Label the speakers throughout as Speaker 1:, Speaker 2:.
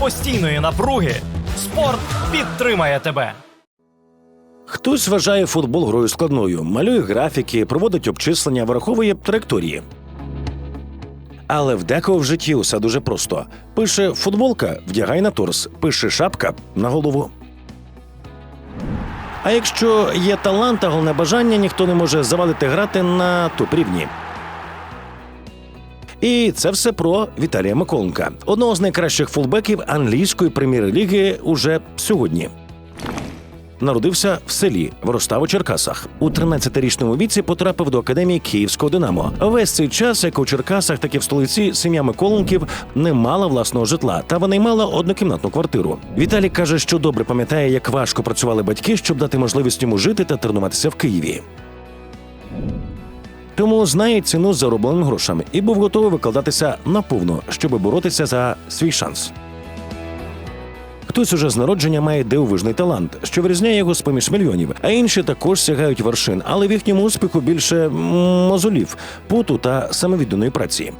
Speaker 1: постійної напруги спорт підтримає тебе.
Speaker 2: Хтось вважає футбол грою складною, малює графіки, проводить обчислення, враховує траєкторії. Але в декого в житті усе дуже просто: пише футболка, вдягай на торс, пише шапка на голову. А якщо є талант та головне бажання, ніхто не може завадити грати на топ-рівні. І це все про Віталія Миколенка, одного з найкращих фулбеків англійської прем'єр-ліги уже сьогодні. Народився в селі, виростав у Черкасах. У 13-річному віці потрапив до академії Київського Динамо. Весь цей час, як у Черкасах, так і в столиці, сім'я Миколенків не мала власного житла, та винаймала однокімнатну квартиру. Віталій каже, що добре пам'ятає, як важко працювали батьки, щоб дати можливість йому жити та тренуватися в Києві. Тому знає ціну заробленим грошам і був готовий викладатися наповну, щоб боротися за свій шанс. Хтось уже з народження має дивовижний талант, що вирізняє його з поміж мільйонів, а інші також сягають вершин, але в їхньому успіху більше мозолів, путу та самовідданої праці.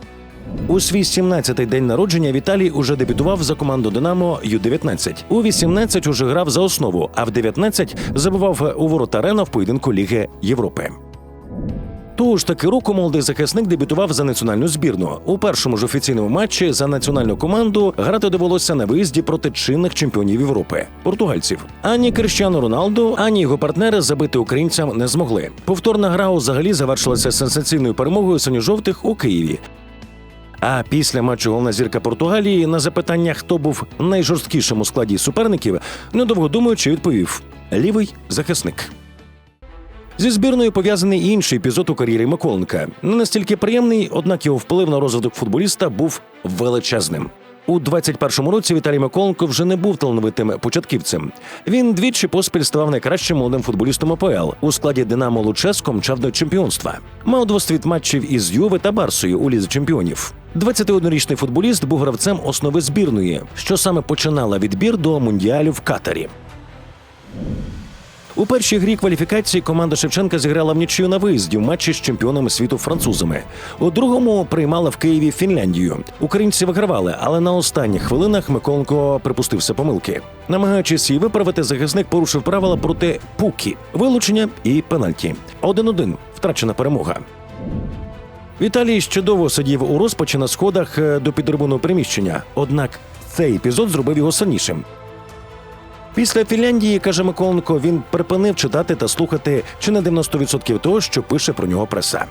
Speaker 2: У свій 17-й день народження Віталій уже дебютував за команду Динамо Ю-19. У 18 уже грав за основу, а в 19 забивав у ворота Рена в поєдинку Ліги Європи. Того ж таки року молодий захисник дебютував за національну збірну. У першому ж офіційному матчі за національну команду грати довелося на виїзді проти чинних чемпіонів Європи португальців. Ані Криштіану Роналду, ані його партнери забити українцям не змогли. Повторна гра взагалі завершилася сенсаційною перемогою синьо-жовтих у Києві. А після матчу головна зірка Португалії на запитання, хто був найжорсткішим у складі суперників, недовго думаючи, відповів: лівий захисник. Зі збірною пов'язаний інший епізод у кар'єрі Миколенка. Не настільки приємний, однак його вплив на розвиток футболіста був величезним. У 21-му році Віталій Миколенко вже не був талановитим початківцем. Він двічі поспіль ставав найкращим молодим футболістом АПЛ. У складі Динамо Луческо мчав до чемпіонства. Мав двосвіт матчів із Юве та Барсою у лізі чемпіонів. 21-річний футболіст був гравцем основи збірної, що саме починала відбір до мундіалю в Катарі. У першій грі кваліфікації команда Шевченка зіграла в нічию на виїзді в матчі з чемпіонами світу французами. У другому приймала в Києві Фінляндію. Українці вигравали, але на останніх хвилинах Миколенко припустився помилки. Намагаючись її виправити, захисник порушив правила проти пукі, вилучення і пенальті. 1-1 – втрачена перемога. Віталій ще довго сидів у розпачі на сходах е, до підробленого приміщення. Однак цей епізод зробив його сильнішим. Після Фінляндії, каже Миколенко, він припинив читати та слухати чи не 90% того, що пише про нього преса.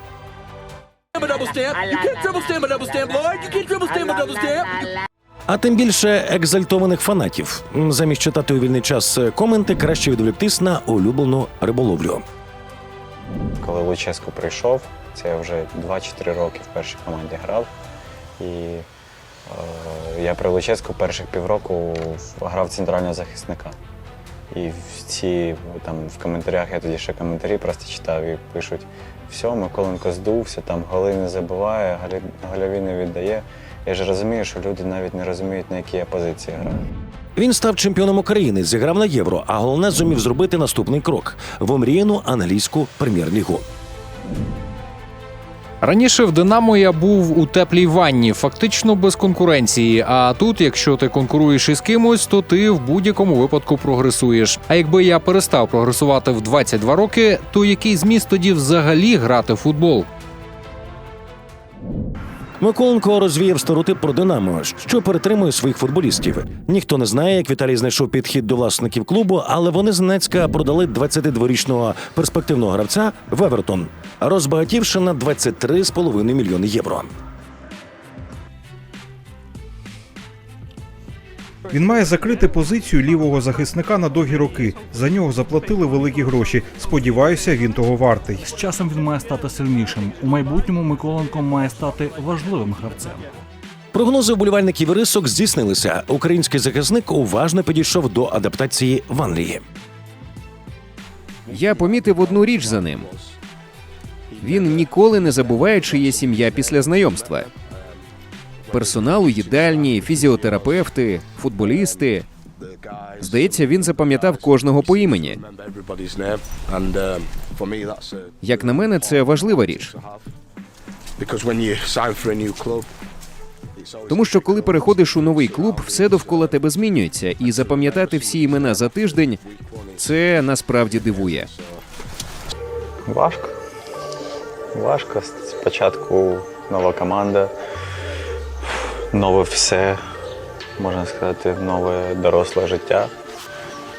Speaker 2: А тим більше екзальтованих фанатів. Замість читати у вільний час коменти, краще відволіктись на улюблену риболовлю.
Speaker 3: Коли Луческо прийшов, це я вже 2-4 роки в першій команді грав. І я при Луческу перших півроку грав центрального захисника. І всі там в коментарях, я тоді ще коментарі просто читав і пишуть: все, Миколенко здувся, там голи не забиває, гольові не віддає. Я ж розумію, що люди навіть не розуміють, на якій я позиції граю.
Speaker 2: Він став чемпіоном України, зіграв на євро, а головне зумів зробити наступний крок в омріяну англійську прем'єр-лігу.
Speaker 4: Раніше в Динамо я був у теплій ванні, фактично без конкуренції. А тут, якщо ти конкуруєш із кимось, то ти в будь-якому випадку прогресуєш. А якби я перестав прогресувати в 22 роки, то який зміст тоді взагалі грати в футбол?
Speaker 2: Миколенко розвіяв стереотип про Динамо, що перетримує своїх футболістів. Ніхто не знає, як Віталій знайшов підхід до власників клубу, але вони зненацька продали 22-річного перспективного гравця в Евертон, розбагатівши на 23,5 мільйони євро.
Speaker 5: Він має закрити позицію лівого захисника на довгі роки. За нього заплатили великі гроші. Сподіваюся, він того вартий.
Speaker 6: З часом він має стати сильнішим. У майбутньому Миколенко має стати важливим гравцем.
Speaker 2: Прогнози вболівальників рисок здійснилися. Український захисник уважно підійшов до адаптації в Англії.
Speaker 7: Я помітив одну річ за ним. Він ніколи не забуває, чи є сім'я після знайомства. Персонал у їдальні, фізіотерапевти, футболісти. Здається, він запам'ятав кожного по імені. Як на мене, це важлива річ. Тому що коли переходиш у новий клуб, все довкола тебе змінюється, і запам'ятати всі імена за тиждень це насправді дивує.
Speaker 3: Важко. Важко. Спочатку нова команда, нове все, можна сказати, нове доросле життя.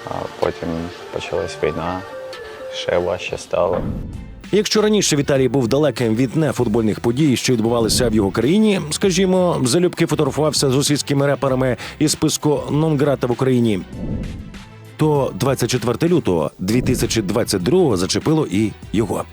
Speaker 3: А потім почалась війна, ще важче стало.
Speaker 2: Якщо раніше Віталій був далеким від нефутбольних подій, що відбувалися в його країні, скажімо, залюбки фотографувався з російськими реперами із списку Нонграта в Україні, то 24 лютого 2022 зачепило і його.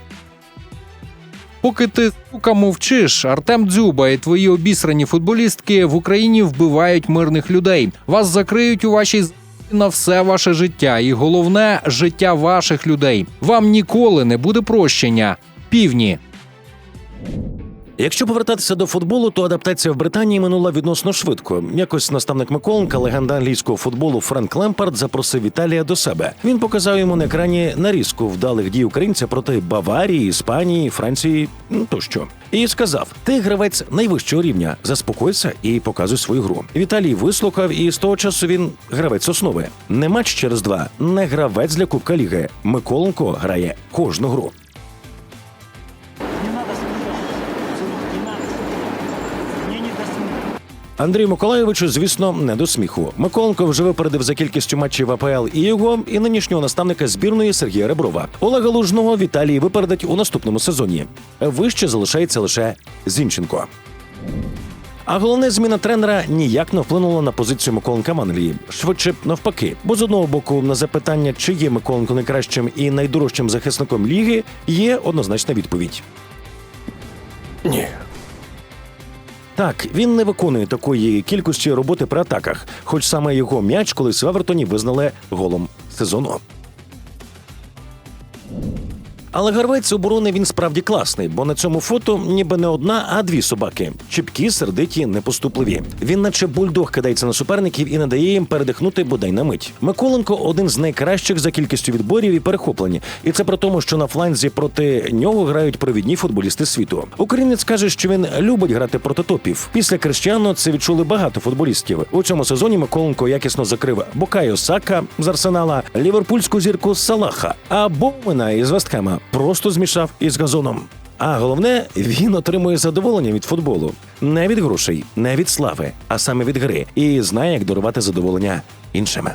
Speaker 4: Поки ти сука мовчиш, Артем Дзюба і твої обісрані футболістки в Україні вбивають мирних людей. Вас закриють у вашій на все ваше життя, і головне життя ваших людей. Вам ніколи не буде прощення. Півні.
Speaker 2: Якщо повертатися до футболу, то адаптація в Британії минула відносно швидко. Якось наставник Миколенка, легенда англійського футболу Френк Лемпард запросив Віталія до себе. Він показав йому на екрані нарізку вдалих дій українця проти Баварії, Іспанії, Франції ну, тощо. І сказав: Ти гравець найвищого рівня, заспокойся і показуй свою гру. Віталій вислухав, і з того часу він гравець основи. Не матч через два, не гравець для Кубка Ліги. Миколенко грає кожну гру. Андрію Миколайовичу, звісно, не до сміху. Миколенко вже випередив за кількістю матчів АПЛ і його, і нинішнього наставника збірної Сергія Реброва. Олега Лужного Віталій випередить у наступному сезоні. Вище залишається лише Зінченко. А головне зміна тренера ніяк не вплинула на позицію Миколенка в Англії. Швидше навпаки. Бо з одного боку, на запитання, чи є Миколенко найкращим і найдорожчим захисником ліги, є однозначна відповідь. Ні. Так, він не виконує такої кількості роботи при атаках, хоч саме його м'яч колись в Евертоні визнали голом сезону. Але гравець оборони він справді класний, бо на цьому фото ніби не одна, а дві собаки. Чіпкі, сердиті, непоступливі. Він, наче бульдог, кидається на суперників і не дає їм передихнути бодай на мить. Миколенко один з найкращих за кількістю відборів і перехоплень. І це при тому, що на фланзі проти нього грають провідні футболісти світу. Українець каже, що він любить грати проти топів. Після Криштіану це відчули багато футболістів. У цьому сезоні Миколенко якісно закрив Букайо Сака з Арсенала, ліверпульську зірку Салаха, а Боумена із Вестхема просто змішав із газоном. А головне, він отримує задоволення від футболу не від грошей, не від слави, а саме від гри, і знає, як дарувати задоволення іншим.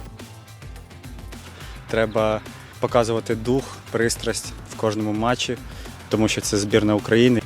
Speaker 8: Треба показувати дух, пристрасть в кожному матчі, тому що це збірна України.